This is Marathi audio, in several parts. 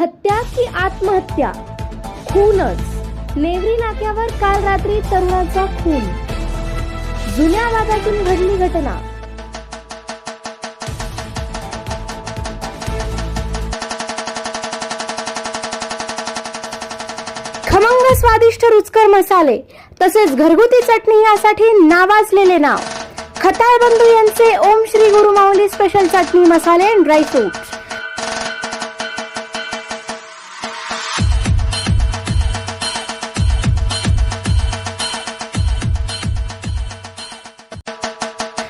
हत्या की आत्महत्या? खूनच. नेवरी नाक्यावर काल रात्री तरुणाचा खून. जुन्या वादातून घडली घटना. खमंग स्वादिष्ट रुचकर मसाले तसेच घरगुती चटणी यासाठी नावाजलेले नाव. खताळ बंधू यांचे ओम श्री गुरु माऊली स्पेशल चटणी मसाले ड्रायफ्रुट्स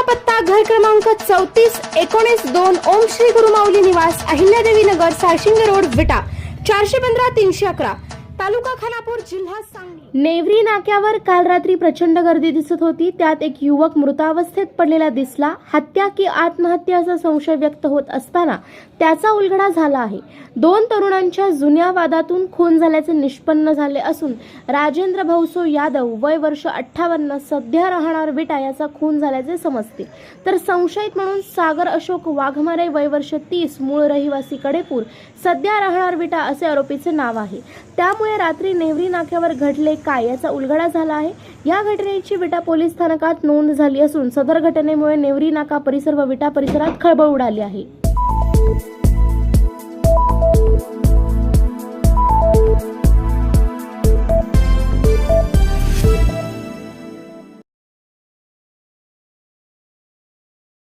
आमचा पत्ता घर क्रमांक चौतीस एकोणीस दोन ओम श्री गुरुमाऊली निवास अहिल्यादेवी नगर सारशिंगे रोड विटा. चारशे पंधरा तीनशे अकरा. तालुका खानापूर जिल्हा सांगली. नेवरी नाक्यावर काल रात्री प्रचंड गर्दी दिसत होती. त्यात एक युवक मृतावस्थेत पडलेला दिसला. हत्या की आत्महत्याचा संशय व्यक्त होत असताना त्याचा उलगडा झाला आहे. दोन तरुणांच्या जुन्या वादातून खून झाल्याचे निष्पन्न झाले असून राजेंद्र भाऊसो यादव वय वर्ष अठ्ठावन्न सध्या राहणार विटा याचा खून झाल्याचे समजते. तर संशयित म्हणून सागर अशोक वाघमारे वय वर्ष तीस मूळ रहिवासी कडेपूर सध्या राहणार विटा असे आरोपीचे नाव आहे. त्यामुळे त्यामुळे रात्री नेवरी नाक्यावर घडले काय याचा उलगडा झाला आहे. या घटनेची विटा पोलीस स्थानकात नोंद झाली असून सदर घटनेमुळे नेवरी नाका परिसर व विटा परिसरात खळबळ उडाली आहे.